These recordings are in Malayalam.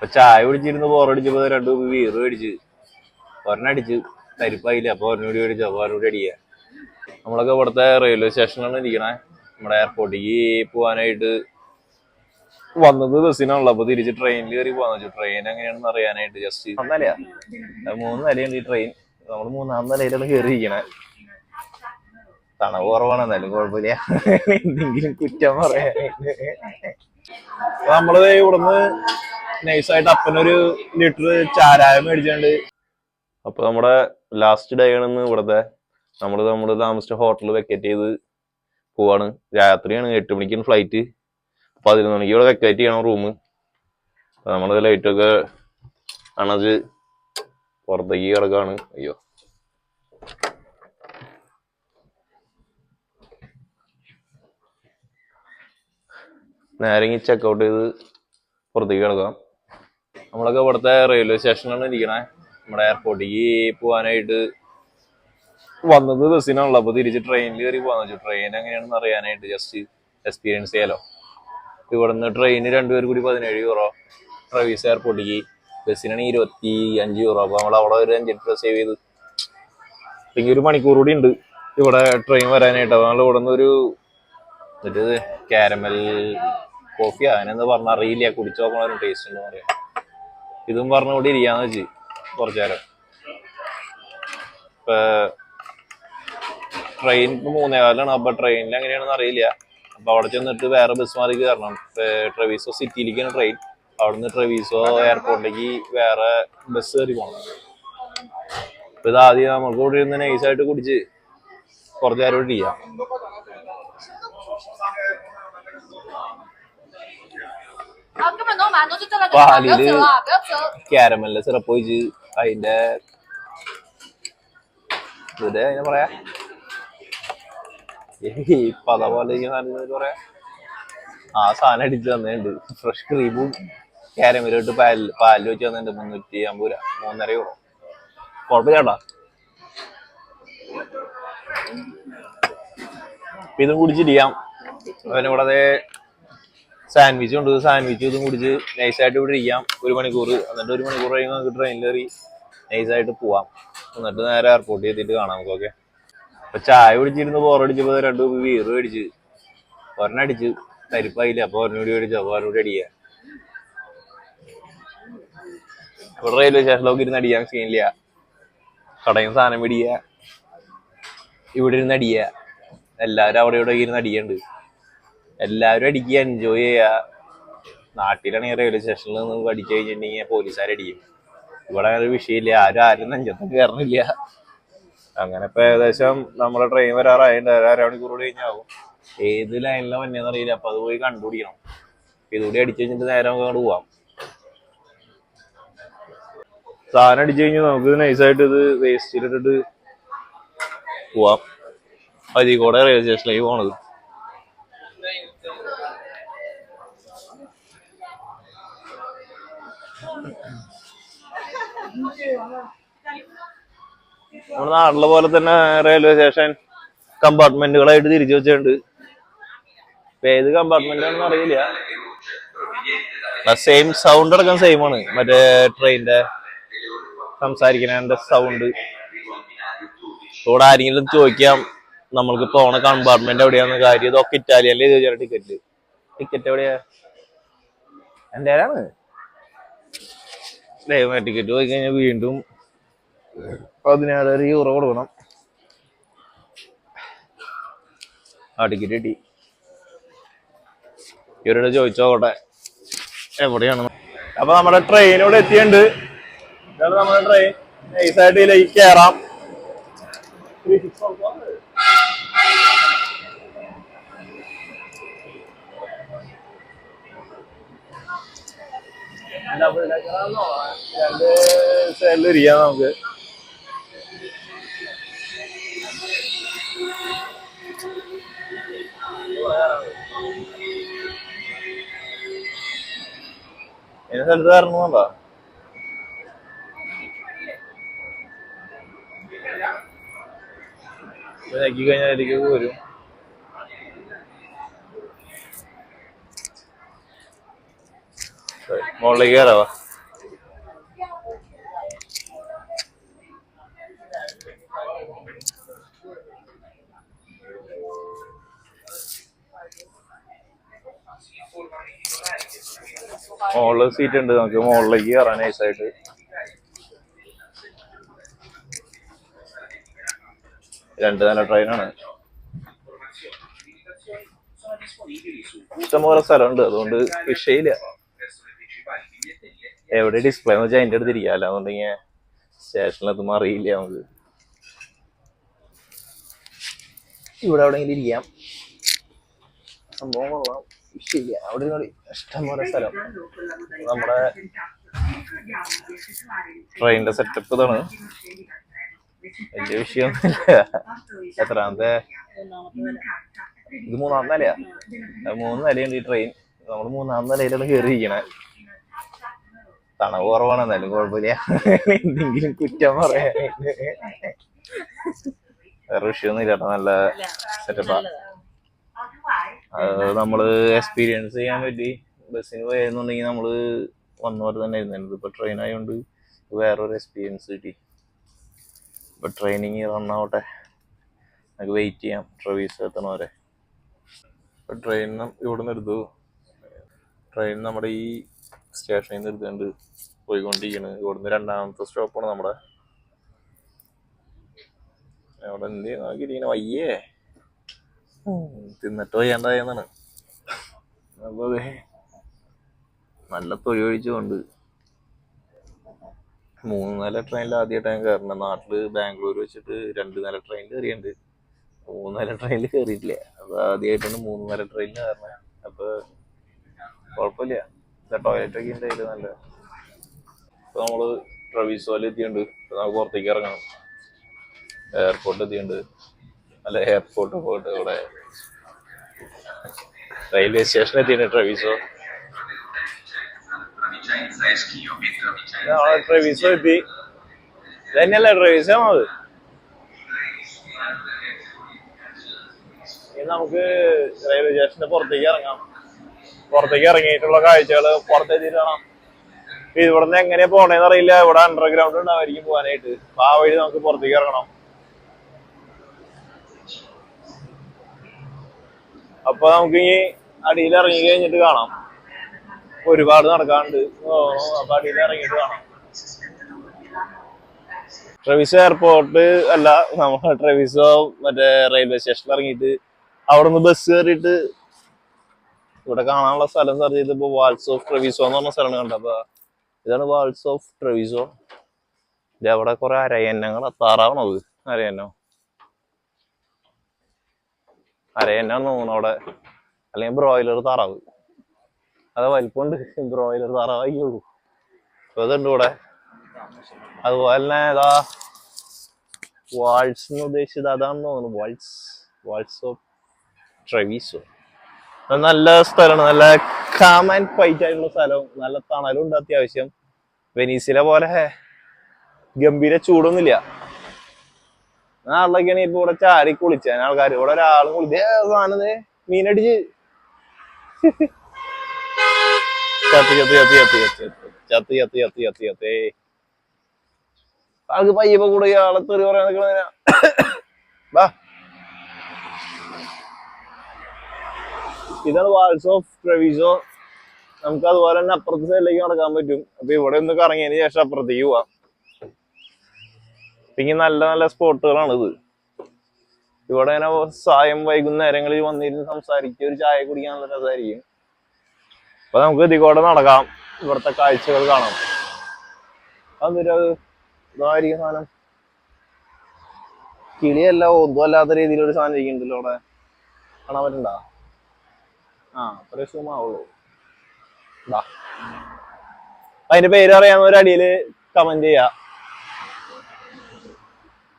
അപ്പൊ ചായ കുടിച്ചിരുന്ന് ബോറടിച്ചപ്പോ രണ്ടു വീറ് മേടിച്ച്. ഒരെണ്ണടിച്ച് തരിപ്പായില്ല അപ്പൊ ഒരെണ്ണൂടി മേടിച്ചു. അപ്പൊ ഒരെണ്ണൂടി അടിക്കുക. നമ്മളൊക്കെ ഇവിടുത്തെ റെയിൽവേ സ്റ്റേഷനിലാണ് ഇരിക്കണേ. നമ്മുടെ എയർപോർട്ടിലേക്ക് പോകാനായിട്ട് വന്നത് ബസ്സിനാണല്ലോ അപ്പൊ തിരിച്ച് ട്രെയിനിൽ കയറി പോകാന്ന് വെച്ചു. ട്രെയിൻ എങ്ങനെയാണെന്ന് അറിയാനായിട്ട് ജസ്റ്റ് നല്ലയാ മൂന്ന് നിലയുണ്ട് ഈ ട്രെയിൻ നമ്മൾ മൂന്നാം നിലയിലാണ് കയറി ഇരിക്കണേ തണവ് കുറവാണ് എന്നാലും കുഴപ്പമില്ല. എന്തെങ്കിലും കുറ്റം പറയാനായിട്ട്. നമ്മൾ ഇവിടുന്ന് നൈസായിട്ട് അപ്പനൊരു ലിറ്റർ ചാരായം മേടിച്ചുകൊണ്ട് അപ്പൊ നമ്മുടെ ലാസ്റ്റ് ഡേ ആണെന്ന് ഇവിടുത്തെ. നമ്മൾ നമ്മൾ താമസിച്ച ഹോട്ടൽ വെക്കേറ്റ് ചെയ്ത് പോവാണ്. രാത്രിയാണ് എട്ട് മണിക്കാണ് ഫ്ലൈറ്റ് പതിനൊന്ന് മണിക്ക് ഇവിടെ വെക്കേറ്റ് ചെയ്യണം റൂം ലൈറ്റ് ഒക്കെ അണച്ച് പുറത്തേക്ക് കിടക്കാണ്. അയ്യോ. നേരെ ചെക്കൗട്ട് ചെയ്ത് പുറത്തേക്ക് കിടക്കാം. നമ്മളൊക്കെ ഇവിടുത്തെ റെയിൽവേ സ്റ്റേഷനിലാണ് ഇരിക്കണേ. നമ്മുടെ എയർപോർട്ടിലേക്ക് പോകാനായിട്ട് വന്നത് ബസ്സിനാണല്ലോ. അപ്പൊ തിരിച്ച് ട്രെയിനിൽ കയറി പോകാന്ന് വെച്ചു. ട്രെയിൻ എങ്ങനെയാണെന്ന് അറിയാനായിട്ട് ജസ്റ്റ് എക്സ്പീരിയൻസ് ചെയ്യാലോ. ഇവിടുന്ന് ട്രെയിന് രണ്ടുപേർ കൂടി പതിനേഴ് യൂറോ ട്രവീസ് എയർപോർട്ടിലേക്ക് ബസ്സിനാണ് ഇരുപത്തി അഞ്ച് യൂറോ അപ്പൊ നമ്മൾ അവിടെ ഒരു അഞ്ച് എട്ട് സേവ് ചെയ്ത്. ഇനി ഒരു മണിക്കൂർ കൂടി ഉണ്ട് ഇവിടെ ട്രെയിൻ വരാനായിട്ട്. അപ്പൊ നമ്മൾ ഇവിടെ നിന്ന് ഒരു കാരമൽ കോഫി എന്താ പറഞ്ഞാൽ അറിയില്ല. കുടിച്ചു നോക്കണ ഒരു ടേസ്റ്റ് ഉണ്ടെന്ന് പറയാം ഇതും പറഞ്ഞുകൂടി ഇരിക്കാന്ന് വെച്ച് കുറച്ചു നേരം. ഇപ്പൊ ട്രെയിൻ ഇപ്പൊ മൂന്നേ കാലാണ് അപ്പൊ ട്രെയിനിൽ എങ്ങനെയാണെന്ന് അറിയില്ല. അപ്പൊ അവിടെ ചെന്നിട്ട് വേറെ ബസ് മാറി കയറണം. ട്രവീസോ സിറ്റിയിലേക്കാണ് ട്രെയിൻ അവിടുന്ന് ട്രവീസോ എയർപോർട്ടിലേക്ക് വേറെ ബസ് കയറി പോകണം ഇപ്പൊ ഇത് ആദ്യം നമുക്ക് ഇവിടെ ഇരുന്ന് നൈസായിട്ട് കുടിച്ച് കുറച്ചു നേരം ഇരിക്കാം. 啊，根本都蛮多，就这个地哇方，不要你这折啊，不要折。 ക്യാരമലിന്റെ സിറപ്പ് ഒഴിച്ച് അതിന്റെ ഇതിന്റെ അതിനെ പറയാ ഈ പത പോലെ ഈ സാധനം ഇതിന് പറയാ ആ സാധനം അടിച്ച് തന്നിട്ടുണ്ട് ഫ്രഷ് ക്രീമും ക്യാരമലും ഇട്ട് പാലിൽ പാലിൽ വെച്ച് തന്നിട്ടുണ്ട് മുന്നൂറ്റി അമ്പത് രൂപ മൂന്നര യൂറോ കുഴപ്പമില്ലാട്ടാ ഇപ്പൊ ഇതും കുടിച്ചിരിക്കാം അവനിവിടെ സാൻഡ്വിച്ച് ഉണ്ട് സാൻഡ്വിച്ച് ഇതും കുടിച്ച് നൈസായിട്ട് ഇവിടെ ഇരിക്കാം. ഒരു മണിക്കൂർ എന്നിട്ട് ഒരു മണിക്കൂർ കഴിയുമ്പോൾ നമുക്ക് ട്രെയിനിൽ കയറി നൈസായിട്ട് പോവാം. എന്നിട്ട് നേരെ എയർപോർട്ടിൽ എത്തിയിട്ട് കാണാം നമുക്കൊക്കെ അപ്പൊ ചായ കുടിച്ചിരുന്ന് ബോറടിച്ചപ്പോ രണ്ട് വീറ് മേടിച്ച്. ഒരെണ്ണടിച്ച് തരിപ്പായില്ല അപ്പൊ ഒരെണ്ണൂടി മേടിച്ചു അപ്പൊ ഒരെണ്ണൂടി അടിക്കുക. ഇവിടെ റെയിൽവേ സ്റ്റേഷനിലൊക്കെ ഇരുന്ന് അടിക്കാൻ സീനില്ല കടയും സാധനം മേടിക്കുക. ഇവിടെ ഇരുന്ന് അടിക്കുക. എല്ലാവരും അവിടെ ഇവിടെ ഇരുന്ന് അടിക്കുന്നുണ്ട് എല്ലാവരും അടിക്കുക എൻജോയ് ചെയ്യുക. നാട്ടിലാണെങ്കിൽ റെയിൽവേ സ്റ്റേഷനിൽ നിന്ന് അടിച്ചു കഴിഞ്ഞിട്ടുണ്ടെങ്കിൽ പോലീസുകാർ അടിക്കും. ഇവിടെ അങ്ങനെ ഒരു വിഷയമില്ല. ആരും ആരും നെഞ്ചത്ത് കയറണില്ല. അങ്ങനെ ഇപ്പൊ ഏകദേശം നമ്മളെ ട്രെയിൻ വരാറായിട്ട് അരമണിക്കൂർ കൂടി കഴിഞ്ഞാവും ഏത് ലൈനിലാണ് വന്നതെന്ന് അറിയില്ല. അപ്പൊ അത് പോയി കണ്ടുപിടിക്കണം. ഇതുകൂടി അടിച്ചു കഴിഞ്ഞിട്ട് നേരെ നമുക്ക് അങ്ങോട്ട് പോവാം. സാധനം അടിച്ചു കഴിഞ്ഞാൽ നമുക്ക് നൈസായിട്ട് ഇത് വേസ്റ്റിലിട്ടിട്ട് പോവാം. അരീക്കോടെ റെയിൽവേ സ്റ്റേഷനിലേക്ക് പോണത്. നമ്മുടെ നാട്ടിലെ പോലെ തന്നെ റെയിൽവേ സ്റ്റേഷൻ കമ്പാർട്ട്മെന്റുകളായിട്ട് തിരിച്ചു വെച്ചിട്ടുണ്ട്. ഏത് കമ്പാർട്ട്മെന്റ് ആണെന്ന് അറിയില്ല. സെയിം സൗണ്ട് അടക്കം സെയിം ആണ്. മറ്റേ ട്രെയിനിന്റെ സംസാരിക്കുന്നതിന്റെ സൗണ്ട് ഇവിടെ ആരെങ്കിലും ചോദിക്കാം നമ്മൾക്ക് പോണ കമ്പാർട്ട്മെന്റ് എവിടെയാന്ന് കാര്യം ഇതൊക്കെ ഇറ്റാലിയനിൽ ചോദിച്ചാൽ ടിക്കറ്റ് ടിക്കറ്റ് എവിടെയാ? എന്റെ ആരാണ് ടിക്കറ്റ് പോയി കഴിഞ്ഞാൽ വീണ്ടും പതിനേഴര യൂറോ കൊടുക്കണം. ആ ടിക്കറ്റ് കിട്ടി ഇവരോട് ചോദിച്ചോട്ടെ എവിടെയാണ്? അപ്പൊ നമ്മുടെ ട്രെയിൻ ഇവിടെ എത്തിയിട്ടുണ്ട്. നമ്മുടെ ട്രെയിൻ നൈസായിട്ട് ഇതിലേക്ക് കയറാം രണ്ട് സൈഡിൽ നമുക്ക്. ഏത് സ്ഥലത്ത് കാരണമല്ലോ നോക്കി കഴിഞ്ഞാൽ വരും. മുകളിലേക്ക് കയറാവാ മുകളിൽ സീറ്റ് ഉണ്ട്. നമുക്ക് മുകളിലേക്ക് കയറാൻ നൈസായിട്ട് രണ്ട് നല്ല ട്രെയിനാണ് ഇഷ്ടംപോലെ സ്ഥലമുണ്ട്. അതുകൊണ്ട് വിഷയില്ല എവിടെ ഡിസ്പ്ലേ എന്ന് വെച്ചാൽ അതിന്റെ അടുത്ത് ഇരിക്കുക അല്ലാന്നുണ്ടെങ്കിൽ സ്റ്റേഷനിലെത്തുമ്പോൾ അറിയില്ല നമുക്ക്. ഇവിടെ എവിടെയെങ്കിലും ഇരിക്കാം. സംഭവം കൊള്ളാം. വിഷയില്ല അവിടെ ഇഷ്ടം പോലെ സ്ഥലം. നമ്മുടെ ട്രെയിനിന്റെ സെറ്റപ്പ് ഇതാണ്. വലിയ വിഷയമൊന്നുമില്ല എത്രാമത്തെ? ഇത് മൂന്നാം നിലയാ. മൂന്ന് നിലയുണ്ട് ഈ ട്രെയിൻ നമ്മൾ മൂന്നാം നിലയിലാണ് കയറിയിരിക്കണേ തണവ് കുറവാണ് എന്നാലും കുഴപ്പമില്ല. എന്തെങ്കിലും കുറ്റം പറയാ വേറെ വിഷയമൊന്നും ഇല്ല നല്ല സെറ്റപ്പാ അത് നമ്മൾ എക്സ്പീരിയൻസ് ചെയ്യാൻ പറ്റി ബസ്സിന് പോയെന്നുണ്ടെങ്കിൽ നമ്മൾ വന്നവർ തന്നെ ഇരുന്നത് ഇപ്പൊ ട്രെയിൻ ആയതുകൊണ്ട് വേറൊരു എക്സ്പീരിയൻസ് കിട്ടി. ഇപ്പൊ ട്രെയിനിങ് റൺ ആവട്ടെ നമുക്ക് വെയിറ്റ് ചെയ്യാം. ട്രവീസ് എത്തണവരെ. ഇപ്പൊ ട്രെയിൻ ഇവിടെ നിന്ന് എടുത്തു. ട്രെയിൻ നമ്മുടെ ഈ സ്റ്റേഷനിൽ നിന്ന് എടുത്തുകൊണ്ട് പോയിക്കൊണ്ടിരിക്കുന്നത് ഇവിടുന്ന് രണ്ടാമത്തെ സ്റ്റോപ്പാണ് നമ്മുടെ. അവിടെ എന്ത് നോക്കിയിരിക്കണ വയ്യേ. തിന്നിട്ട് ചെയ്യണ്ടായെന്നാണ് അപ്പൊ നല്ല തൊഴി ഒഴിച്ചുകൊണ്ട് മൂന്ന് നില ട്രെയിനിൽ ആദ്യമായിട്ട് ഞാൻ കയറണം നാട്ടിൽ ബാംഗ്ലൂർ വെച്ചിട്ട് രണ്ട് നില ട്രെയിൻ കയറിയുണ്ട് മൂന്ന് നില ട്രെയിനിൽ കയറിയിട്ടില്ല അപ്പൊ ആദ്യമായിട്ടാണ് മൂന്ന് നില ട്രെയിനിൽ കയറണേ അപ്പൊ കുഴപ്പമില്ല. ടോയ്ലറ്റ് ഒക്കെ ഉണ്ടായില്ല നല്ല. ഇപ്പൊ നമ്മൾ ട്രവീസോയിൽ എത്തിയുണ്ട് നമുക്ക് പുറത്തേക്ക് ഇറങ്ങണം. എയർപോർട്ട് എത്തിയിട്ടുണ്ട്. അല്ല എയർപോർട്ട് പോയിട്ട് ഇവിടെ റെയിൽവേ സ്റ്റേഷൻ എത്തിയിട്ടുണ്ട് ട്രവീസോ ട്രവീസോ എത്തി. തന്നെയല്ലേ ട്രവീസോ അത്. ഇനി നമുക്ക് റെയിൽവേ സ്റ്റേഷന്റെ പുറത്തേക്ക് ഇറങ്ങാം. പുറത്തേക്ക് ഇറങ്ങിയിട്ടുള്ള കാഴ്ചകൾ പുറത്തെത്തിയിട്ട് കാണാം. ഇവിടുന്ന് എങ്ങനെയാ പോണേന്ന് അറിയില്ല. ഇവിടെ അണ്ടർഗ്രൗണ്ട് ഉണ്ടാവായിരിക്കും പോകാനായിട്ട് ആ വഴി നമുക്ക് പുറത്തേക്ക് ഇറങ്ങണം. അപ്പൊ നമുക്ക് ഇനി അടിയിൽ ഇറങ്ങി കഴിഞ്ഞിട്ട് കാണാം. ഒരുപാട് നടക്കാണ്ട് അപ്പൊ അടിയിൽ ഇറങ്ങിയിട്ട് കാണാം. ട്രവിസോ എയർപോർട്ട് അല്ല നമ്മൾ ട്രവിസോ മറ്റേ റെയിൽവേ സ്റ്റേഷനിൽ ഇറങ്ങിയിട്ട് അവിടെ നിന്ന് ബസ് കയറിയിട്ട് ഇവിടെ കാണാനുള്ള സ്ഥലം സെർച്ച് ചെയ്തപ്പോ വാൾസ് ഓഫ് ട്രവിസോ എന്ന് പറഞ്ഞ സ്ഥലമാണ് കണ്ടത് അപ്പൊ ഇതാണ് വാൾസ് ഓഫ് ട്രവിസോ അവിടെ കുറെ അരയന്നങ്ങൾ താറാവണത് അരയന്നോ? അരയന്നാന്ന് തോന്നുന്നു അവിടെ. അല്ലെങ്കിൽ ബ്രോയിലർ താറാവ്. അത് വലിപ്പമുണ്ട്. ബ്രോയിലർ താറാവായിക്കുള്ളൂ അതുണ്ട് ഇവിടെ. അതുപോലെ തന്നെ ഏതാ? വാൾസ് എന്ന് ഉദ്ദേശിച്ചത് അതാണെന്ന് തോന്നുന്നു. വാൾസ് വാൾസ് ഓഫ് ട്രവീസോ നല്ല സ്ഥലമാണ്. നല്ല കാം ആൻഡ് ക്വൈറ്റ് ആയിട്ടുള്ള സ്ഥലം നല്ല തണലും ഉണ്ട് അത്യാവശ്യം. വെനീസിലെ പോലെ ഗംഭീര ചൂടൊന്നുമില്ല. നാളിലൊക്കെയാണ് ഇപ്പൊ ഇവിടെ ചാരി കുളിച്ചാൻ ആൾക്കാർ ഇവിടെ ഒരാളും കുളിച്ചേ മീനടിച്ച് ചത്ത് ചത്ത് ആൾക്ക് പയ്യപ്പ കൂടെ ആളെ തെറി പറയാൻ നിൽക്കണ ഇതാണ് വാൾസ് ഓഫ് ട്രവീസോ നമുക്ക് അതുപോലെ തന്നെ അപ്പുറത്തെ സൈഡിലേക്ക് നടക്കാൻ പറ്റും അപ്പൊ ഇവിടെ ഒന്ന് കറങ്ങിയതിന് ശേഷം അപ്പുറത്തേക്ക് പോവാം പിന്നെ നല്ല നല്ല സ്പോട്ടുകളാണ് ഇത് ഇവിടെ ഇങ്ങനെ സായം വൈകുന്നേരങ്ങളിൽ വന്നിരുന്ന് സംസാരിക്കുക ഒരു ചായ കുടിക്കാൻ നല്ല രസമായിരിക്കും അപ്പൊ നമുക്ക് ഇതികൂടെ നടക്കാം. ഇവിടുത്തെ കാഴ്ചകൾ കാണാം. ഇതായിരിക്കും സാധനം. കിളിയല്ല ഒന്നും അല്ലാത്ത രീതിയിൽ ഒരു സാധനം ഇരിക്കുന്നുണ്ടല്ലോ അവിടെ. കാണാൻ പറ്റണ്ട? ആ അത്ര സുഖമാവുള്ളൂ അതിന്റെ പേര് അറിയാവുന്ന ഒരു അടിയിൽ കമന്റ് ചെയ്യാ.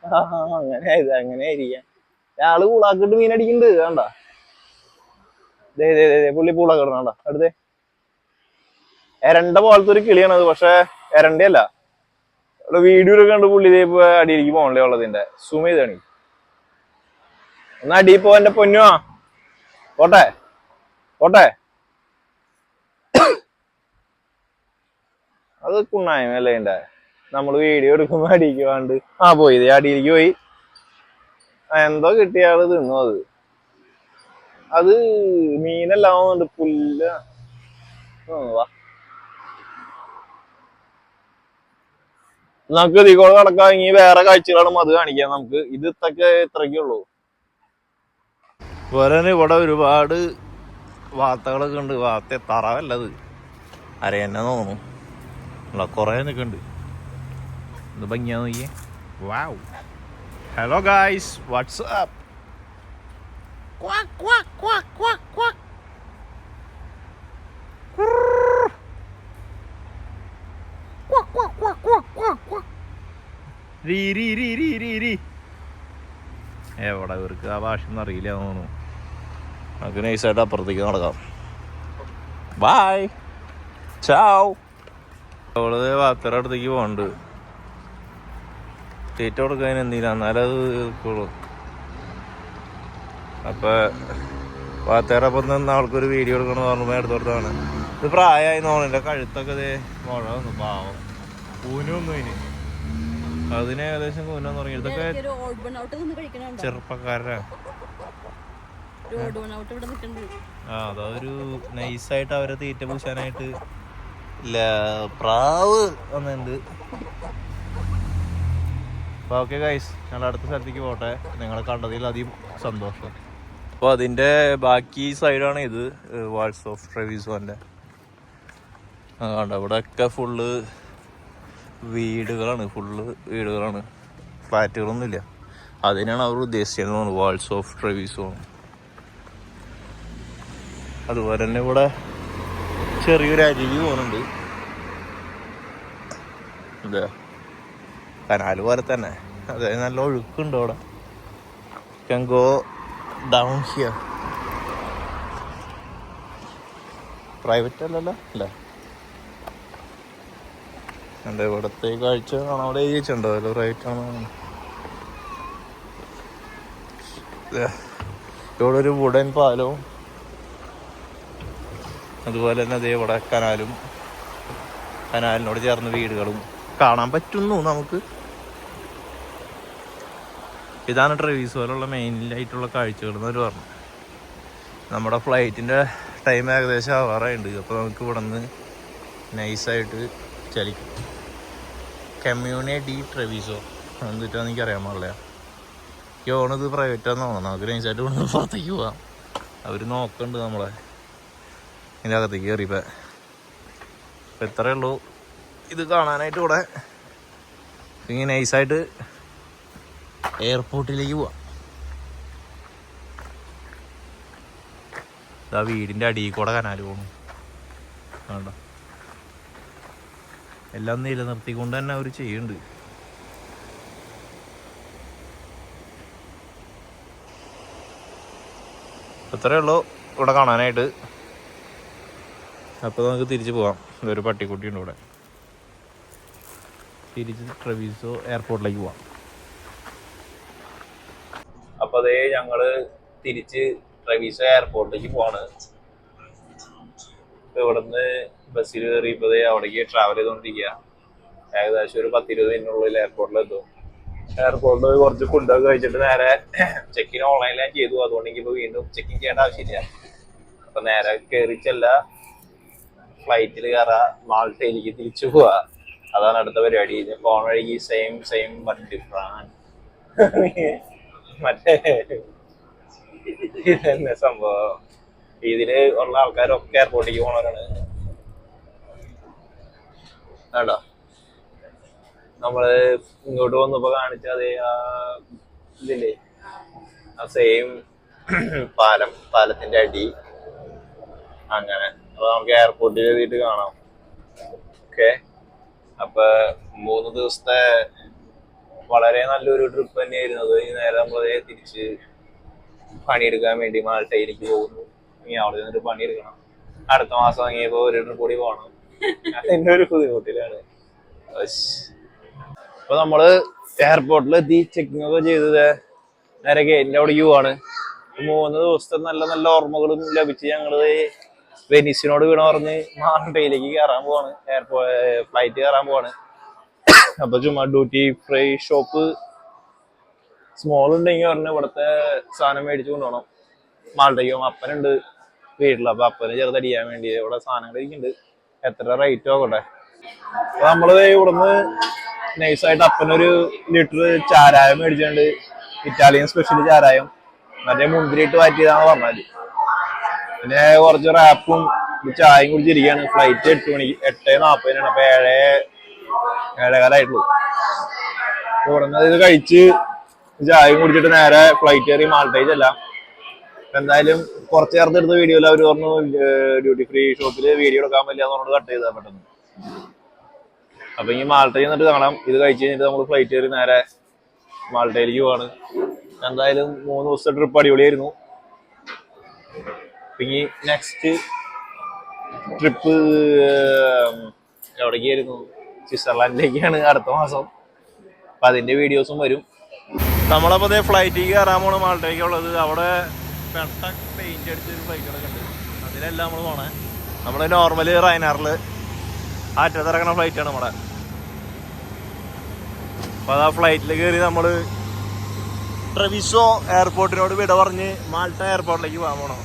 അങ്ങനെ അങ്ങനെ ഇരിക്കാം. ആൾ പൂളാക്കിട്ട് മീൻ അടിക്കുന്നുണ്ട് വേണ്ട. ദേ ദേ ദേ, പുള്ളി പൂളാക്കി ഇടണണ്ട അടുത്തേ എരണ്ട പോലത്തെ ഒരു കിളിയാണ് അത് പക്ഷെ എരണ്ടയല്ല. ഇവിടെ വീഡിയോയിലൊക്കെ കണ്ട് പുള്ളി ഇതേ അടിയിലേക്ക് പോകണല്ലേ ഉള്ളതിന്റെ സൂം ചെയ്താണ്. എന്നാ പോ എന്റെ പൊന്നുവാ. പോട്ടെ. പോട്ടെ. അത് കുണ്ണായ്മല്ലേ എന്റെ നമ്മൾ വീഡിയോ എടുക്കുമ്പോൾ അടിക്ക് ആ പോയി. അടിയിലേക്ക് പോയി. എന്തോ കിട്ടിയാൾ തിന്നു അത്. അത് മീനല്ലാവുന്നുണ്ട് പുല്ല. നമുക്ക് ഇതിക്കോട് നടക്കാം ഇനി വേറെ കാഴ്ചകളാണ് അത് കാണിക്കാം നമുക്ക് ഇത് ഇത്രക്കെ ഇത്രയ്ക്കുള്ളൂ പോരാൻ ഇവിടെ ഒരുപാട് വാർത്തകളൊക്കെ ഉണ്ട്. വാർത്ത തറവല്ലത് അരയെന്നെ തോന്നും ഇവിടെ കുറേ നിൽക്കുന്നുണ്ട് ഇത് ഭംഗിയാ നോക്കിയേ wow hello guys what's up രീ രീ രീ രീ രീ രീ എവിടെ ഇവർക്ക് ആ ഭാഷ ഒന്നും അറിയില്ല തോന്നുന്നു. നമുക്ക് നൈസായിട്ട് അപ്പുറത്തേക്ക് നടക്കാം. ബായ് ചാവ് അവൾ വാത്തറ അടുത്തേക്ക് പോകണ്ട്. തീറ്റ കൊടുക്കാൻ എന്തിനാ എന്നാലും അത് ഇരിക്കുള്ളൂ അപ്പൊ വാത്തേറെ അപ്പം നിന്ന് ആൾക്കൊരു വീഡിയോ എടുക്കണം പറഞ്ഞപ്പോൾ എടുത്തോടത്താണ് ഇത് പ്രായമായി തോന്നുന്നു. എന്റെ കഴുത്തൊക്കെ ഇതേ മുഴ വന്നു. പാവം. കൂനൊന്നും ഇനി. അതിന് ഏകദേശം കൂനം തുടങ്ങി. ഇതൊക്കെ ചെറുപ്പക്കാരാ ആ അതൊരു നൈസായിട്ട് അവരെ തീറ്റ പൂശാനായിട്ട് ഇല്ല പ്രാവ് വന്നിട്ടുണ്ട് അപ്പോൾ ഓക്കെ ഗൈസ് ഞങ്ങൾ അടുത്ത സ്ഥലത്തേക്ക് പോട്ടെ. നിങ്ങളെ കണ്ടതിൽ അധികം സന്തോഷം. അപ്പോൾ അതിന്റെ ബാക്കി സൈഡാണ് ഇത് വാൾസ് ഓഫ് ആ കണ്ട? ഇവിടെയൊക്കെ ഫുള്ള് വീടുകളാണ്. ഫുള്ള് വീടുകളാണ്. ഫ്ലാറ്റുകളൊന്നുമില്ല. അതിനാണ് അവർ ഉദ്ദേശിച്ചത് വാൾസ് ഓഫ് ട്രെവിസോ അതുപോലെ തന്നെ ഇവിടെ ചെറിയൊരു അരുവി പോകുന്നുണ്ട് അതെ കനാല് പോലെ തന്നെ. അതെ നല്ല ഒഴുക്കുണ്ട് അവിടെ. Can go down here private അല്ലല്ലോ? അല്ലേ? എന്റെ ഇവിടുത്തെ കാഴ്ച കാണാൻ അവിടെ എഴുതിയിട്ടുണ്ടോ അല്ലോ റൈറ്റ് ആണോ. ഇവിടെ ഒരു വുഡൻ പാലവും അതുപോലെ തന്നെ അതേ ഇവിടെ കനാലും കനാലിനോട് ചേർന്ന് വീടുകളും കാണാൻ പറ്റുന്നു നമുക്ക്. ഇതാണ് ട്രെവീസ് പോലുള്ള മെയിനിലായിട്ടുള്ള കാഴ്ചകൾ എന്നൊരു പറഞ്ഞു. നമ്മുടെ ഫ്ലൈറ്റിന്റെ ടൈം ഏകദേശം ആവാറായിട്ടുണ്ട് അപ്പോൾ നമുക്ക് ഇവിടെ നിന്ന് നൈസായിട്ട് ചലിക്കും. കമ്മ്യൂണി ഡി ട്രവീസോ എന്നിട്ടാണ് എനിക്ക് അറിയാൻ പാടില്ല യോണിത് പ്രൈവറ്റാന്ന് തോന്നുന്നു. നമുക്ക് നൈസായിട്ട് ഇവിടെ നിന്ന് പുറത്തേക്ക് പോവാം അവർ നോക്കുന്നുണ്ട് നമ്മളെ. ഇതിന്റെ അകത്തേക്ക് കയറിയപ്പോൾ ഇപ്പം. ഇത്രയേ ഉള്ളൂ. ഇത് കാണാനായിട്ട് ഇവിടെ. ഇങ്ങനെ നൈസായിട്ട് എയർപോർട്ടിലേക്ക് പോവാം. ഇതാ വീടിന്റെ അടിയിൽ കൂടെ കനാല് പോണു. വേണ്ട എല്ലാം നിലനിർത്തിക്കൊണ്ട് തന്നെ അവർ ചെയ്യുന്നുണ്ട്. അത്രേ ഉള്ളൂ ഇവിടെ കാണാനായിട്ട്. അപ്പോൾ നമുക്ക് തിരിച്ചു പോവാം. ഇതൊരു പട്ടിക്കുട്ടിയുണ്ട് ഇവിടെ. തിരിച്ച് ട്രവീസോ എയർപോർട്ടിലേക്ക് പോവാം. അതേ ഞങ്ങൾ തിരിച്ച് റവീസ എയർപോർട്ടിലേക്ക് പോവാണ്. ഇവിടുന്ന് ബസ്സിൽ കയറിയപ്പോഴേ അവിടേക്ക് ട്രാവൽ ചെയ്തോണ്ടിരിക്കുക ഏകദേശം ഒരു പത്തിരുപത് മിനിറ്റിനുള്ളിൽ എയർപോർട്ടിൽ എത്തും. എയർപോർട്ടിൽ കുറച്ച് ഫുഡൊക്കെ കഴിച്ചിട്ട് നേരെ ചെക്കിൻ ഓൺലൈനിൽ ചെയ്തു. അതുകൊണ്ട് എനിക്കിപ്പോ വീണ്ടും ചെക്കിങ് ചെയ്യേണ്ട ആവശ്യമില്ല. അപ്പൊ നേരെ കയറിച്ചല്ല ഫ്ലൈറ്റിൽ കയറാ മാൾട്ടയിലേക്ക് തിരിച്ചു പോവാ. അതാണ് അടുത്ത പരിപാടി. പോണ വഴിക്ക് സെയിം സെയിം ബട്ട് ഡിഫറന്റ് മറ്റേ ഇതന്നെ സംഭവം? ഇതിൽ ഉള്ള ആൾക്കാരൊക്കെ എയർപോർട്ടിലേക്ക് പോണവരാണ്. വേണ്ടോ നമ്മൾ ഇങ്ങോട്ട് വന്നപ്പോ കാണിച്ച അതേ ആ ഇതില്ലേ? ആ സെയിം പാലം പാലത്തിന്റെ അടി. അങ്ങനെ. അപ്പൊ നമുക്ക് എയർപോർട്ടിൽ എഴുതിയിട്ട് കാണാം. ഓക്കെ അപ്പൊ മൂന്ന് ദിവസത്തെ വളരെ നല്ലൊരു ട്രിപ്പ് തന്നെയായിരുന്നു. അത് കഴിഞ്ഞ് നേരെ നമ്മൾ തിരിച്ച് പണിയെടുക്കാൻ വേണ്ടി മാൾട്ടയിലേക്ക് പോകുന്നു. ഇനി അവിടെ നിന്നിട്ട് പണിയെടുക്കണം. അടുത്ത മാസം വാങ്ങിയപ്പോ ഒരു ട്രിപ്പ് കൂടി പോകണം എന്റെ ഒരു ബുദ്ധിമുട്ടിലാണ്. അപ്പൊ നമ്മൾ എയർപോർട്ടിൽ എത്തി ചെക്കിംഗ് ഒക്കെ ചെയ്തത്. നേരെ ഗേറ്റിന്റെ യു ആണ്. മൂന്ന് ദിവസത്തെ നല്ല നല്ല ഓർമ്മകളും ലഭിച്ച് ഞങ്ങൾ വെനീസിനോട് വീണ പറഞ്ഞ് മാൾട്ടയിലേക്ക് കയറാൻ പോവാണ്. എയർപോർട്ട് ഫ്ലൈറ്റ് കയറാൻ പോവാണ്. അപ്പൊ ചുമ്മാ ഡ്യൂട്ടി ഫ്രൈ ഷോപ്പ് സ്മോൾ ഉണ്ടെങ്കിൽ പറഞ്ഞ ഇവിടുത്തെ സാധനം മേടിച്ചു കൊണ്ടുപോകണം. മാൾട്ടയ്ക്കും അപ്പനുണ്ട് വീട്ടിൽ അപ്പൊ അപ്പന് ചെറുതടിയാൻ വേണ്ടി ഇവിടെ സാധനങ്ങൾ ഇരിക്കുന്നുണ്ട്. എത്ര റേറ്റ് ആകട്ടെ അപ്പൊ നമ്മൾ ഇവിടുന്ന് നൈസായിട്ട് അപ്പനൊരു ലിറ്റർ ചാരായം മേടിച്ചിട്ടുണ്ട്. ഇറ്റാലിയൻ സ്പെഷ്യൽ ചാരായം. മറ്റേ മുന്തിരിയിട്ട് മാറ്റിയതാണ് പറഞ്ഞാൽ പിന്നെ കുറച്ച് റാപ്പും ചായയും കുടിച്ചിരിക്കുകയാണ്. ഫ്ലൈറ്റ് എട്ട് മണിക്ക് എട്ട് നാപ്പതിനാണ്. അപ്പൊ ഏഴേ ഏഴേകാലായിട്ടുള്ളൂ. ഇവിടെ ഇത് കഴിച്ച് ചായയും കുടിച്ചിട്ട് നേരെ ഫ്ലൈറ്റ് കയറി മാൾട്ടേജ് അല്ല എന്തായാലും കുറച്ച് നേരത്തെ എടുത്ത വീഡിയോയിൽ അവർ പറഞ്ഞു ഡ്യൂട്ടി ഫ്രീ ഷോപ്പിൽ വീഡിയോ എടുക്കാൻ പറ്റില്ല എന്ന് പറഞ്ഞിട്ട് കട്ട് ചെയ്താൽ പെട്ടെന്ന്. അപ്പൊ ഈ മാൾട്ടയിൽ നിന്നിട്ട് കാണാം. ഇത് കഴിച്ച് കഴിഞ്ഞിട്ട് നമ്മൾ ഫ്ലൈറ്റ് കയറി നേരെ മാൾട്ടയിലേക്ക് പോവാണ്. എന്തായാലും മൂന്ന് ദിവസത്തെ ട്രിപ്പ് അടിപൊളിയായിരുന്നു. ഇനി നെക്സ്റ്റ് ട്രിപ്പ് എവിടേക്കായിരുന്നു? സ്വിറ്റ്സർലാൻഡിലേക്കാണ് അടുത്ത മാസം. അപ്പൊ അതിന്റെ വീഡിയോസും വരും. നമ്മളപ്പോ ഫ്ലൈറ്റിൽ കയറാൻ പോണ മാൾട്ടേക്കുള്ളത്. അവിടെ പെയിന്റ് അടിച്ചൊരു ഫ്ലൈറ്റുകളൊക്കെ ഉണ്ട് അതിലെല്ലാം നമ്മൾ പോണേ. നമ്മൾ നോർമൽ റൈനാറിൽ ആറ്റത്തിറങ്ങണ ഫ്ലൈറ്റ് ആണ് നമ്മുടെ. അപ്പൊ അത് ആ ഫ്ലൈറ്റിൽ കയറി നമ്മൾ ട്രവിസോ എയർപോർട്ടിനോട് വിട പറഞ്ഞ് മാൾട്ട എയർപോർട്ടിലേക്ക് പോകാൻ പോണം.